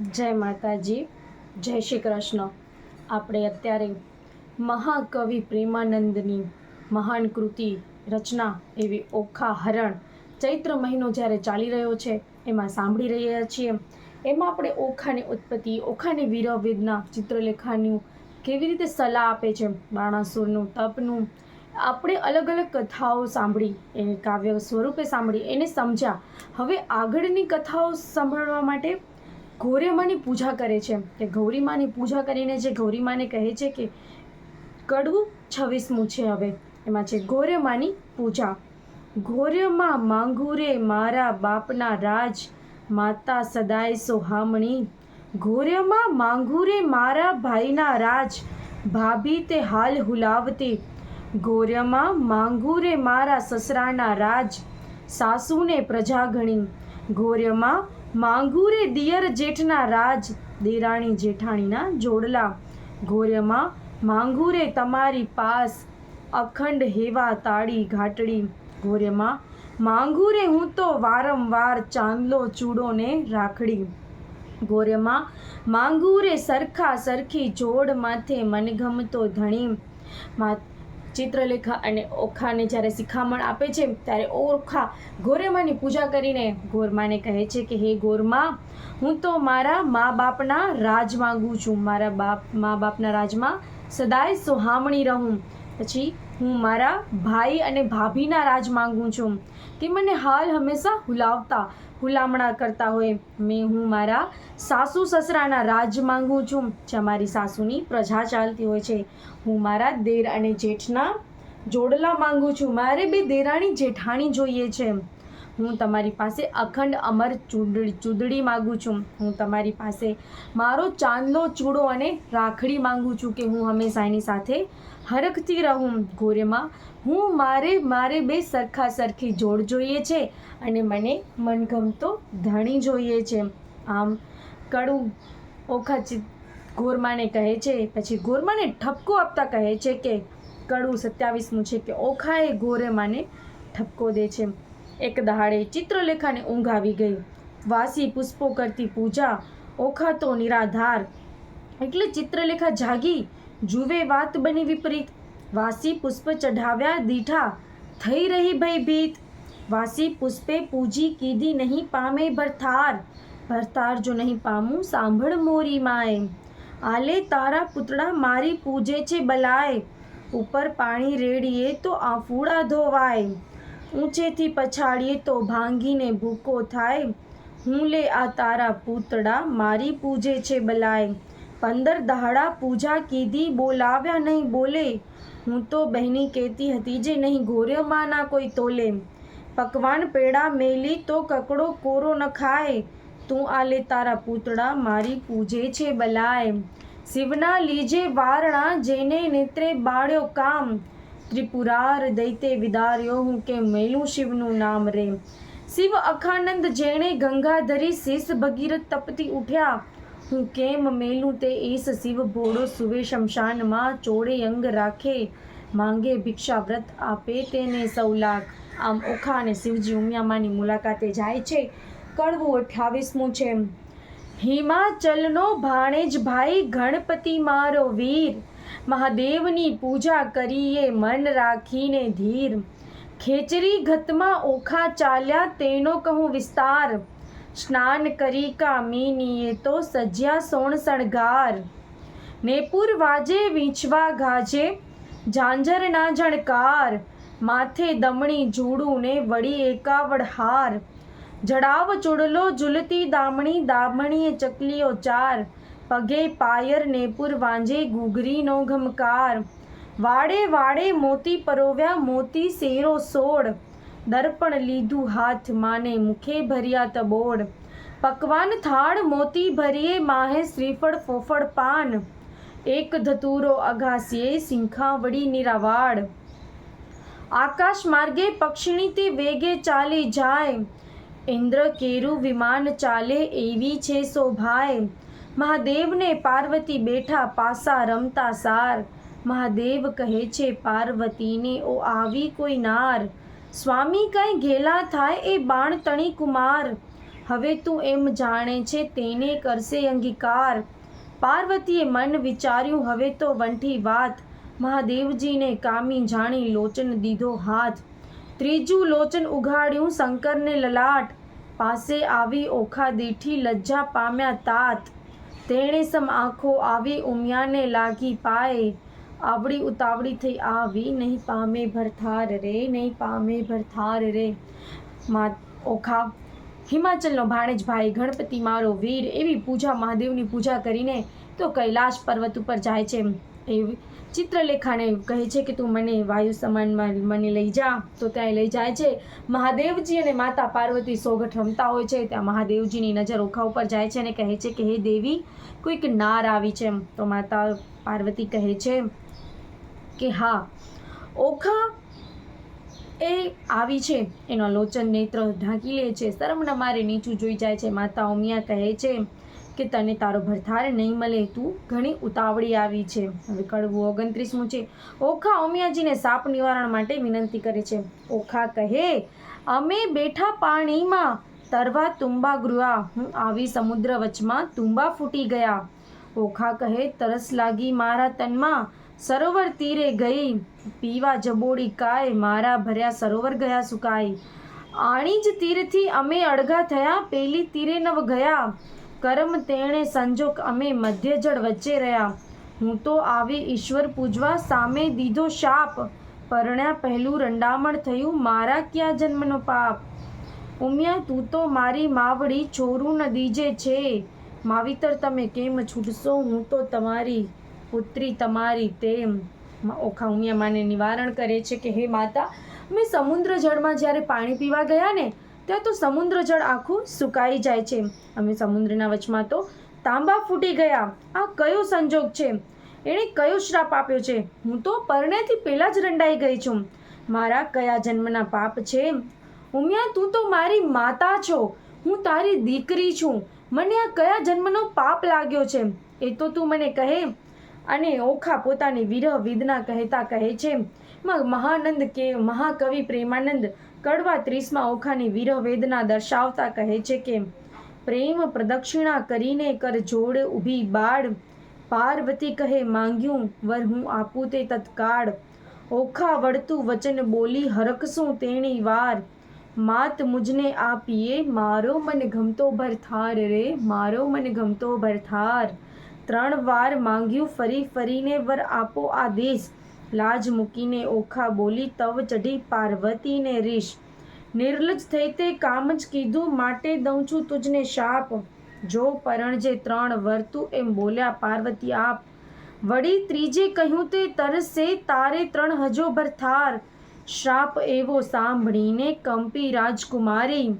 જય માતાજી, જય શ્રી કૃષ્ણ. આપણે અત્યારે મહાકવિ પ્રેમાનંદની મહાન કૃતિ રચના એવી ઓખા હરણ ચૈત્ર મહિનો જ્યારે ચાલી રહ્યો છે, એમાં સાંભળી રહ્યા છીએ. એમાં આપણે ઓખાની ઉત્પત્તિ, ઓખાની વીરવેદના ચિત્રલેખાનું કેવી રીતે સલાહ આપે છે, બાણાસુરનું, તપનું, આપણે અલગ અલગ કથાઓ સાંભળી, એને કાવ્ય સ્વરૂપે સાંભળી, એને સમજ્યા. હવે આગળની કથાઓ સાંભળવા માટે ગૌરીમાની પૂજા કરે છે. કે ગૌરીમાની પૂજા કરીને જે ગૌરીમાને કહે છે કે કડવું છવ્વીસમું છે હવે. એમાં છે ગૌર્યમાની પૂજા. ગૌર્યમાં માંગુરે મારા બાપના રાજ, માતા સદાય સોહામણી ગૌર્યમાં માંગુરે મારા ભાઈના રાજ, ભાભી તે હાલ હુલાવતી. ગોર્યમાં માંગુ રે મારા સસરાના રાજ, સાસુને પ્રજા ગણી. ગૌર્યમાં માંગુ રે દિયર જેઠના રાજ, દેરાણી જેઠાણીના જોડલા. ઘોર્યમાં, માંગુરે તમારી પાસ અખંડ હેવા તાળી ઘાટડી. ઘોર્યમાં, માંગુરે હું તો વારંવાર ચાંદલો ચૂડોને રાખડી. ગોર્યમાં માંગુરે સરખા સરખી જોડ માથે મનગમતો ધણી. ચિત્રલેખા અને ઓખાને જ્યારે શિખામણ આપે છે, ત્યારે ઓખા ગોરેમાની પૂજા કરીને ગોરમાને કહે છે કે, હે ગોરમા, હું તો મારા મા બાપના રાજ માગું છું. મારા બાપ મા બાપના રાજમાં સદાય સુહામણી રહું. પછી હું મારા ભાઈ અને ભાભીના રાજ માગું છું. કે મને હાલ હંમેશા હુલાવતા હુલામણા કરતા હોય, મેં હું મારા સાસુ સસરાના રાજ માંગુ છું, જ્યાં મારી સાસુની પ્રજા ચાલતી હોય છે. હું મારા દેર અને જેઠના જોડલા માંગુ છું. મારે બે દેરાણી જેઠાણી જોઈએ છે. હું તમારી પાસે અખંડ અમર ચૂંદડી ચૂંદડી માગું છું. હું તમારી પાસે મારો ચાંદલો ચૂડો અને રાખડી માગું છું કે હું હંમેશા એની સાથે હરખતી રહું. ગોરેમાં હું મારે મારે બે સરખા સરખી જોડ જોઈએ છે અને મને મનગમતો ધણી જોઈએ છે. આમ કડું ઓખા ચિત ગોરમાને કહે છે, પછી ગોરમાને ઠપકો આપતા કહે છે કે કડું સત્યાવીસમું છે કે ઓખાએ ગોરેમાને ઠપકો દે છે. એક દહાડે ચિત્રલેખાને ઊંઘ આવી ગઈ. વાસી પુષ્પો કરતી પૂજા ઓખા તો નિરાધાર. એટલે ચિત્રલેખા જાગી, જુવે વાત બની વિપરીત. વાસી પુષ્પ ચઢાવ્યા દીઠા, થઈ રહી ભયભીત વાસી પુષ્પે પૂજી કીધી નહીં પામે ભરથાર. ભરથાર જો નહીં પામું, સાંભળ મોરી માય આલે તારા પુતળા મારી પૂજે છે બલાય ઉપર પાણી રેડીએ તો આફૂડા ધોવાય ઊંચેથી પછાડીએ તો ભાંગીને ભૂકો થાય. હું લે આ તારા પૂતળા, મારી પૂજે છે બલાય. પંદર દહાડા પૂજા કીધી, બોલાવ્યા નહીં બોલે. હું તો બહેની કહેતી હતી જે નહીં ગોર્યમાંના કોઈ તોલે. પકવાન પેડા મેલી તો કકડો કોરો ન ખાય. તું આલે તારા પૂતળા, મારી પૂજે છે બલાય. શિવના લીજે વારણા જેને નેત્રે બાળ્યો કામ. ત્રિપુરાર દૈતે વિદાર્યો હું કે મેલું શિવનું નામ રે શિવ અખાનંદ જેણે ગંગાધરી શીશ ભગીરથ તપતી ઉઠ્યા. હું કેમ મેલું તે ઈસ શિવ ભોળો સુવે શમશાનમાં ચોળે અંગ રાખે. માંગે ભિક્ષા વ્રત આપે તેને સૌ લાખ. આમ ઓખા અને શિવજી ઉમિયામાની મુલાકાતે જાય છે. કડવું અઠ્યાવીસમું છે. હિમાચલનો ભાણેજ ભાઈ ગણપતિ મારો વીર. મહાદેવની પૂજા કરીએ મન રાખીને ધીર. ખેચરી ઘતમાં ઓખા ચાલ્યા તેનો કહું વિસ્તાર. સ્નાન કરી કામિનીએ તો સજ્યા સોણ શણગાર. નેપુર વાજે વીંછવા ગાજે ઝાંઝરના ઝણકાર. માથે દમણી જૂડું ને વળી એકાવડ હાર. જડાવ ચૂડલો ઝૂલતી દામણી, દામણીએ ચકલીઓ ચાર. પગે પાયર નેપુર વાંજે ગુગરીનો ઘમકાર. વાડે વાડે મોતી પરોવ્યા મોતી શેરો સોડ દર્પણ લીધું હાથ માને મુખે ભર્યા તબોડ પકવાન થાળ મોતી ભરીએ માહે શ્રીફળ ફોફળ પાન. એક ધતુરો અઘાસીએ સિંખાવડી નિરાવાડ આકાશ માર્ગે પક્ષીણી તે વેગે ચાલી જાય. ઇન્દ્ર કેરું વિમાન ચાલે એવી છે શોભાય મહાદેવને પાર્વતી બેઠા પાસા રમતા સાર. મહાદેવ કહે છે, પાર્વતીને ઓ આવી કોઈ નાર. સ્વામી કંઈ ઘેલા થાય એ બાણ તણી કુમાર. હવે તું એમ જાણે છે તેને કરશે અંગીકાર. પાર્વતીએ મન વિચાર્યું, હવે તો વંઠી વાત. મહાદેવજીને કામી જાણી લોચન દીધો હાથ. ત્રીજું લોચન ઉઘાડ્યું શંકરને લલાટ. પાસે આવી ઓખા દીઠી લજ્જા પામ્યા તાત. તેણે સમ આંખો આવી ઉમિયાને લાગી પાએ આવડી ઉતાવળી થઈ, આવી નહીં પામે ભરથાર રે, નહીં પામે ભરથાર રે. મા ઓખા હિમાચલનો ભાણેજભાઈ, ગણપતિ મારો વીર. એવી પૂજા, મહાદેવની પૂજા કરીને તો કૈલાશ પર્વત ઉપર જાય છે. એવી ચિત્રલેખાને કહે છે કે તું મને વાયુ સમાનમાં મને લઈ જા, તો ત્યાં લઈ જાય છે. મહાદેવજી અને માતા પાર્વતી સોગઠ રમતા હોય છે, ત્યાં મહાદેવજીની નજર ઓખા ઉપર જાય છે અને કહે છે કે, હે દેવી, કોઈક નાર આવી છે. તો માતા પાર્વતી કહે છે કે, હા, ઓખા એ આવી છે. એનો લોચન નેત્ર ઢાંકી લે છે. શરમના મારે, નીચું જોઈ જાય છે. માતા ઉમિયા કહે છે કે તને તારો ભરથાર નહીં મળે તું ઘણી ઉતાવળી આવી છે. હવે કડવું ઓગણત્રીસમું છે. ઓખા ઓમિયાજીને સાપ નિવારણ માટે વિનંતી કરે છે. ઓખા કહે, અમે બેઠા પાણીમાં તરવા તુંબા ગૃહા. હું આવી સમુદ્ર વચમાં તુંબા ફૂટી ગયા. ઓખા કહે, તરસ લાગી મારા તનમાં સરોવર તીરે ગઈ. પીવા જબોડી કાય, મારા ભર્યા સરોવર ગયા સુકાય. આણી જ તીરથી અમે અડઘા થયા, પેલી તીરે નવ ગયા. કરમ તેણે સંજોગ અમે મધ્ય જળ વચ્ચે રહ્યા. હું તો આવી ઈશ્વર પૂજવા સામે દીધો શાપ. પરણ્યા પહેલું રંડામણ થયું મારા ક્યાં જન્મનો પાપ? ઉમિયા, તું તો મારી માવડી છોરું ન દીજે છે. માવિતર, તમે કેમ છૂટશો? હું તો તમારી પુત્રી તમારી તેમ. ઓખા ઉમિયા માને નિવારણ કરે છે કે, હે માતા, મેં સમુદ્ર જળમાં જ્યારે પાણી પીવા ગયા ને ત્યાં તો સમુદ્ર જળ આખું સુકાઈ જાય છે. અમે સમુદ્રના વચમાં તો તાંબા ફૂટી ગયા. આ કયો સંજોગ છે? એણે કયો શ્રાપ આપ્યો છે? હું તો પરણેથી પહેલાં જ રંડાઈ ગઈ છું. મારા કયા જન્મના પાપ છે? ઉમિયા, તું તો મારી માતા છો. હું તારી દીકરી છું. મને આ કયા જન્મનો પાપ લાગ્યો છે? એ તો તું મને કહે. અને ઓખા પોતાની વિરહ વેદના કહેતા કહે છે. મહાનંદ કે મહાકવિ પ્રેમાનંદ કડવા ત્રીસમાં ઓખાની વિરહ વેદના દર્શાવતા કહે છે કે, પ્રેમ પ્રદક્ષિણા કરીને કર જોડ ઊભી બાળ. પાર્વતી કહે, માંગ્યું વર હું આપું તે તત્કાળ. ઓખા વળતું વચન બોલી હરકશું તેણી વાર. માત મુજને આપીએ, મારો મન ગમતો ભરથાર રે, મારો મન ગમતો ભરથાર ત્રણ વાર માંગ્યું ફરી ફરીને વર આપો આદેશ. લાજ મૂકીને ઓખા બોલી, તવ ચઢી પાર્વતીને રીશ. નિર્લજ થઈ તે કામ જ કીધું, માટે દઉં છું તુજને શાપ. જો પરણજે ત્રણ વર્તું એમ બોલ્યા પાર્વતી આપ. વળી ત્રીજે કહ્યું તે તરસે, તારે ત્રણ હજો ભરથાર શ્રાપ એવો સાંભળીને કંપી રાજકુમારી.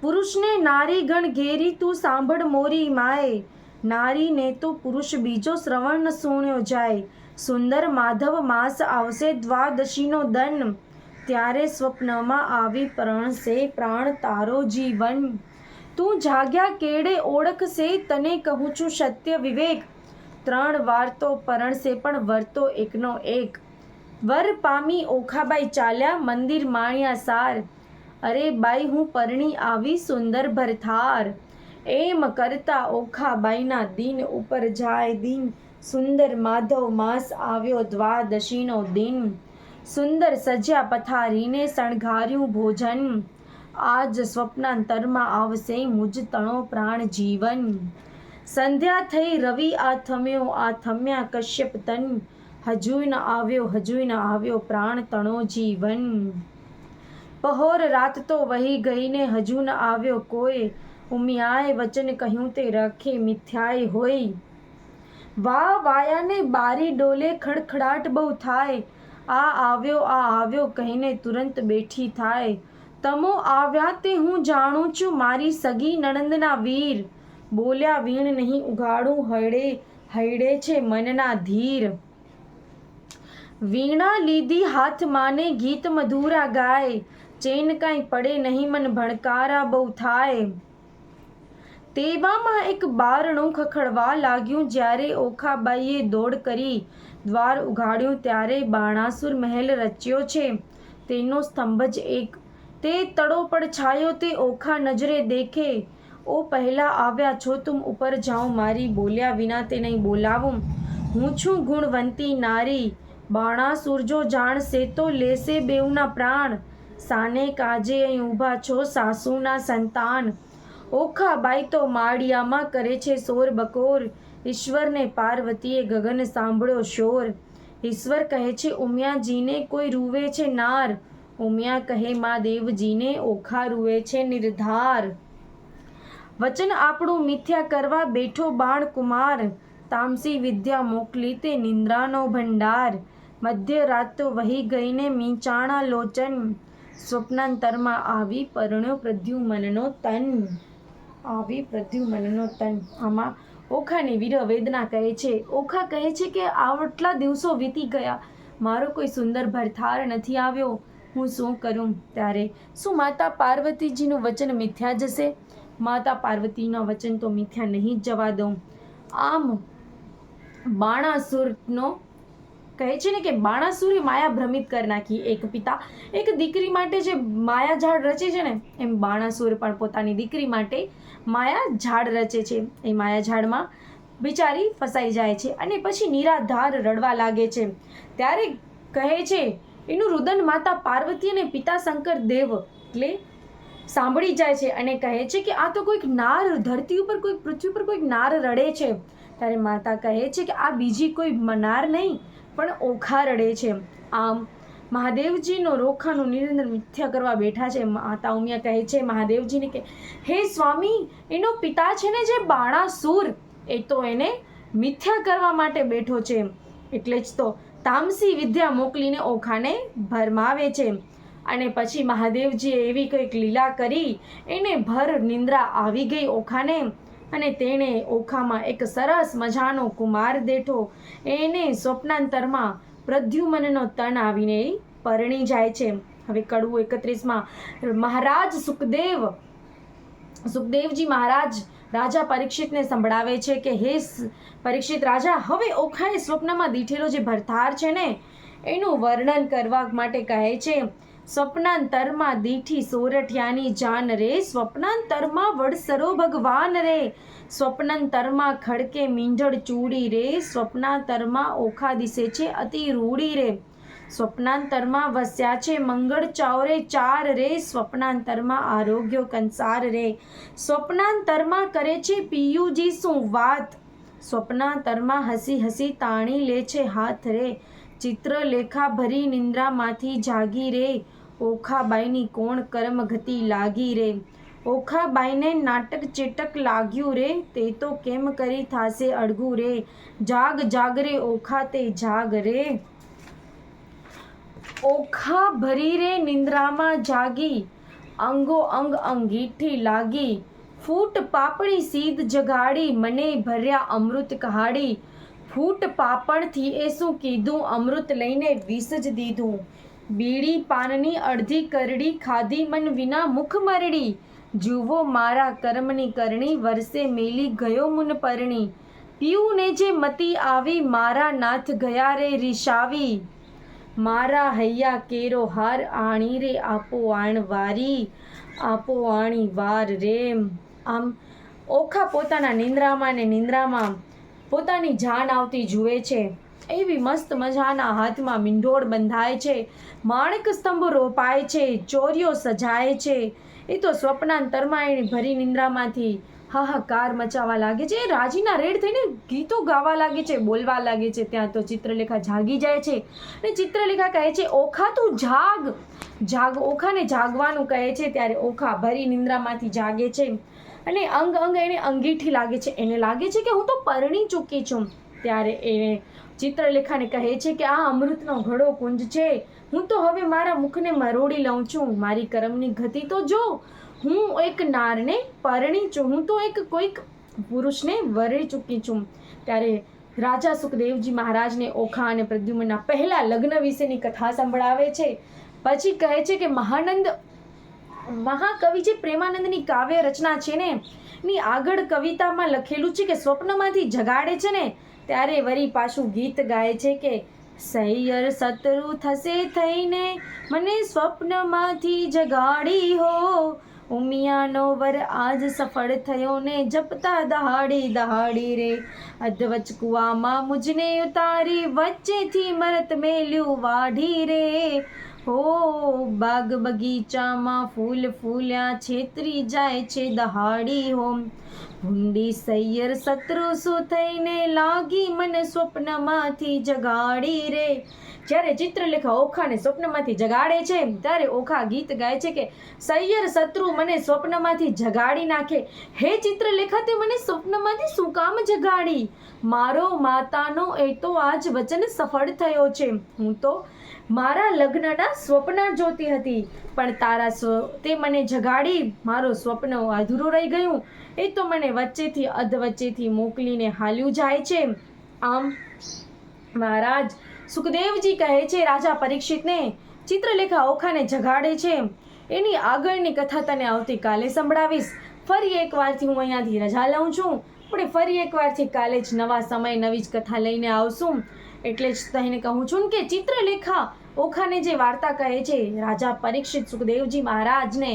પુરુષને નારી ગણ ઘેરી તું સાંભળ મોરી માય નારીને તો પુરુષ બીજો શ્રવણ સુણ્યો જાય. સુંદર માધવ માસ આવશે દ્વાદશીનો દન. ત્યારે સ્વપ્નમાં આવી પ્રણશે પ્રાણ તારો જીવન. તું જાગ્યા કેડે ઓળખશે તને કહું છું સત્ય વિવેક. ત્રણ વાર તો પરણશે પણ વરતો એકનો એક. વર પામી ઓખાબાઈ ચાલ્યા મંદિર માણ્યા સાર. અરે બાઈ હું પરણી આવી સુંદર ભરથાર. એમ કરતા ઓખાબાઈના દિન ઉપર જાય દિન. સુંદર માધવ માસ આવ્યો દ્વાદશીનો દિન. સુંદર સજ્યા પથારીને શણગાર્યું ભોજન. આજ સ્વપ્નાંતરમાં આવશે મુજ તણો પ્રાણ જીવન. સંધ્યા થઈ રવિ આ થમ્યો, આ થમ્યા કશ્યપ તન. હજુય ન આવ્યો હજુય ન આવ્યો પ્રાણ તણો જીવન. પહોર રાત તો વહી ગઈને હજુ ન આવ્યો કોઈ. ઉમિયાએ વચન કહ્યું તે રખે મિથ્યાય હોય. વાહ, વાયાને બારી ડોલે ખડખડાટ બહુ થાય. આ આવ્યો આ આવ્યો કહીને તુરંત બેઠી થાય. તમો આવ્યા તે હું જાણું છું, મારી સગી નણંદના વીર. બોલ્યા વીણ નહીં ઉગાડું હળે હૈડે છે મનના ધીર. વીણા લીધી હાથ માને ગીત મધુરા ગાય. ચેન કાંઈ પડે નહીં મન ભણકારા બહુ થાય. તેવામાં એક બારણું ખખડવા લાગ્યું જ્યારે ઓખાબાઈએ દોડ કરી દ્વાર ઉઘાડ્યું ત્યારે બાણાસુર મહેલ રચ્યો છે. તેનો સ્તંભ જ એક. તે તળો પડ છાયો, તે ઓખા નજરે દેખે. ઓ, પહેલાં આવ્યા છો તુમ ઉપર જાઉં મારી બોલ્યા વિના તે નહીં બોલાવું. હું છું ગુણવંતી નારી. બાણાસુર જો જાણશે તો લેશે બેઉના પ્રાણ. સાને કાજે અહીં ઊભા છો સાસુના સંતાન. ઓખા બાઈ તો માળિયામાં કરે છે સોર બકોર. ઈશ્વરને પાર્વતીએ ગગન સાંભળ્યો શોર. ઈશ્વર કહે છે, ઉમિયાજીને કોઈ રૂવે છે નાર? ઉમિયા કહે, મા દેવજીને ઓખા રૂવે છે નિર્ધાર. વચન આપણું મિથ્યા કરવા બેઠો બાણ કુમાર તામસી વિદ્યા મોકલી તે નિંદ્રાનો ભંડાર. મધ્યરાત તો વહી ગઈને મીંચાણા લોચન. સ્વપ્નાંતરમાં આવી પરણ્યો પ્રદ્યુમનનો તન. આવી પ્રદ્યુમનનો તન. આમાં ઓખાની વીર વેદના કહે છે, ઓખા કહે છે કે આટલા દિવસો વીતી ગયા. મારો કોઈ સુંદર ભરથાર નથી આવ્યો. હું શું કરું ત્યારે? શું માતા પાર્વતીજીનું વચન મિથ્યા જશે? માતા પાર્વતીના વચન તો મિથ્યા નહીં જવા દઉં. આમ બાણાસુરનો કહે છે ને કે બાણાસુરે માયા ભ્રમિત કરી નાખી. એક પિતા, એક દીકરી માટે જે માયા ઝાડ રચે છે ને, એમ બાણાસુર પણ પોતાની દીકરી માટે માયા ઝાડ રચે છે. એ માયા ઝાડમાં બિચારી ફસાઈ જાય છે અને પછી નિરાધાર રડવા લાગે છે. ત્યારે કહે છે, એનું રુદન માતા પાર્વતી અને પિતા શંકર દેવ. એટલે સાંભળી જાય છે અને કહે છે કે, આ તો કોઈક નાર, ધરતી ઉપર કોઈક, પૃથ્વી પર કોઈક નાર રડે છે. ત્યારે માતા કહે છે કે, આ બીજી કોઈ નાર નહીં, પણ ઓખા રડે છે. આમ મહાદેવજીનો રોખાનું નિરંતર મિથ્યા કરવા બેઠા છે. માતા ઉમિયા કહે છે મહાદેવજીને કે, હે સ્વામી, એનો પિતા છે ને જે બાણાસુર, એ તો એને મિથ્યા કરવા માટે બેઠો છે. એટલે જ તો તામસી વિદ્યા મોકલીને ઓખાને ભરમાવે છે. અને પછી મહાદેવજીએ એવી કંઈક લીલા કરી, એને ભર નિંદ્રા આવી ગઈ ઓખાને. અને તેણે ઓખામાં એક સરસ મજાનો કુમાર દેઠો. એને સ્વપ્નાંતરમાં પ્રદ્યુમનનો તન આવીને પરણી જાય છે હવે કડવું એકત્રીસમાં. મહારાજ સુખદેવ, સુખદેવજી મહારાજ રાજા પરીક્ષિતને સંભળાવે છે કે, હે પરીક્ષિત રાજા, હવે ઓખાએ સ્વપ્નમાં દીઠેલો જે ભરથાર છે ને, એનું વર્ણન કરવા માટે કહે છે. સ્વપ્નાંતરમાં દીઠી સોરઠિયાની જાન રે, સ્વપ્નાંતરમાં વડસરો ભગવાન રે. સ્વપ્નાંતરમાં ખડકે મીંઢળ ચૂડી રે, સ્વપ્નાંતરમાં ઓખા દિશે છે અતિ રૂડી રે. સ્વપ્નાંતરમાં વસ્યા છે મંગળ ચાવરે ચાર રે, સ્વપ્નાંતરમાં આરોગ્ય કંસાર રે. સ્વપ્નાંતરમાં કરે છે પિયુજી શું વાત? સ્વપ્નાંતરમાં હસી હસી તાણી લે છે હાથ રે. ચિત્રલેખા ભરી નિંદ્રામાંથી જાગી રે. ઓખાબાઈની કોણ કર્મ ગતિ લાગી રે? ઓખાબાઈને નાટક ચેટક લાગ્યું રે, તે તો કેમ કરી થાશે અડગું રે? જાગ જાગ રે, ઓખા તે જાગ રે. ઓખા ભરી રે, નિંદ્રામાં જાગી. અંગો અંગ અંગીઠી લાગી. ફૂટ પાપડી સીધ જગાડી, મને ભર્યા અમૃત કહાડી. ફૂટ પાપણથી એ શું કીધું? અમૃત લઈને વિસ જ દીધું. બીડી પાનની અડધી કરડી ખાધી મન વિના મુખ મરડી. જુવો મારા કર્મની કરણી વર્ષે મેલી ગયો મુન પરણી. પીઉને જે મતી આવી, મારા નાથ ગયા રે રીશાવી મારા હૈયા કેરો હાર આણી રે, આપો આણ વારી, આપો આણી વાર રેમ. આમ, ઓખા પોતાના નિંદ્રામાં ને નિંદ્રામાં પોતાની જાન આવતી જુએ છે. એવી મસ્ત મજાના હાથમાં મીંઢોળ બંધાય છે. માણેક સ્તંભ રોપાય છે, ચોરીઓ સજાય છે. એ તો સ્વપ્નાંતરમાં એણે ભરી નિંદ્રામાંથી હાહાકાર મચાવા લાગે છે. એ રાજીના રેડ થઈને ગીતો ગાવા લાગે છે, બોલવા લાગે છે. ત્યાં તો ચિત્રલેખા જાગી જાય છે. અને ચિત્રલેખા કહે છે, ઓખા તું જાગ. જાગ ઓખાને જાગવાનું કહે છે, ત્યારે ઓખા ભરી નિંદ્રામાંથી જાગે છે. અને અંગ અંગ એને અંગીઠી લાગે છે. એને લાગે છે કે હું તો પરણી ચૂકી છું. ત્યારે એને ચિત્રલેખાને કહે છે કે આ અમૃતનો ઘડો કુંજ છે. હું તો હવે મારા મુખને મરોડી લઉં છું. મારી કરમની ગતિ તો જો. હું એક નારને પરણી છું. હું તો એક કોઈક પુરુષને વરી ચૂકી છું. ત્યારે રાજા સુખદેવજી મહારાજને ઓખા અને પ્રદ્યુમનના પહેલા લગ્ન વિશેની કથા સંભળાવે છે. પછી કહે છે કે મહાનંદ, મહાકવિ જે પ્રેમાનંદની કાવ્ય રચના છે ને, ની આગળ કવિતામાં લખેલું છે કે સ્વપ્નમાંથી જગાડે છે ને ત્યારે વળી પાછું ગીત ગાય છે કે, સૈયર શત્રુ થશે થઈને મને સ્વપ્નમાંથી જગાડી હો. ઉમિયાનો વર આજ સફળ થયો ને જપતા દહાડી દહાડી રે. અધવચ કુવામાં મુજને ઉતારી વચ્ચેથી મરત મેલ્યું વાઢી રે. હો, બાગ બગીચામાં ફૂલ ફૂલ્યા છેતરી જાય છે દહાડી હોમ ભૂંડી સૈયર શત્રુ શું થઈને લાગી મને સ્વપ્નમાંથી જગાડી રે. જ્યારે ચિત્રલેખા ઓખાને સ્વપ્નમાંથી જગાડે છે, ત્યારે ઓખા ગીત ગાય છે કે, સૈયર શત્રુ મને સ્વપ્નમાંથી જગાડી નાખે. હે ચિત્રલેખા, તે મને સ્વપ્નમાંથી શું કામ જગાડી? મારો માતાનો એ તો આજ વચન સફળ થયો છે. હું તો મારા લગ્નના સ્વપ્ન જોતી હતી. પણ તારા સ્વ, તે મને જગાડી, મારો સ્વપ્ન અધૂરું રહી ગયું. એ તો મને વચ્ચેથી અધ વચ્ચેથી મોકલીને હાલ્યું જાય છે. આમ, મહારાજ, સુખદેવજી કહે છે, રાજા પરીક્ષિતને ચિત્રલેખા ઓખાને જગાડે છે. એની આગળની કથા તને આવતીકાલે સંભળાવીશ. ફરી એકવારથી હું અહીંયાથી રજા લઉં છું. આપણે ફરી એકવારથી કાલે જ નવા સમય, નવી જ કથા લઈને આવશું. એટલે જ તને કહું છું કે ચિત્રલેખા ઓખાને જે વાર્તા કહે છે, રાજા પરીક્ષિત સુખદેવજી મહારાજને,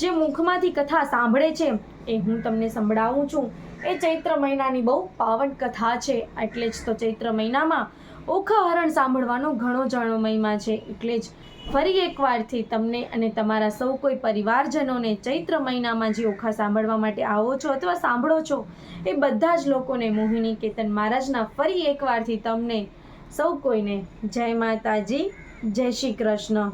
જે મુખમાંથી કથા સાંભળે છે, એ હું તમને સંભળાવું છું. એ ચૈત્ર મહિનાની બહુ પાવન કથા છે, એટલે જ તો ચૈત્ર મહિનામાં ઓખા હરણ સાંભળવાનો ઘણો જાણો મહિમા છે, એટલે જ ફરી એકવારથી તમને અને તમારા સૌ કોઈ પરિવારજનોને ચૈત્ર મહિનામાં જે ઓખા સાંભળવા માટે આવો છો અથવા સાંભળો છો, એ બધા જ લોકોને મોહિની કેતન મહારાજના ફરી એકવારથી તમને સૌ કોઈને જય માતાજી, જય શ્રી કૃષ્ણ.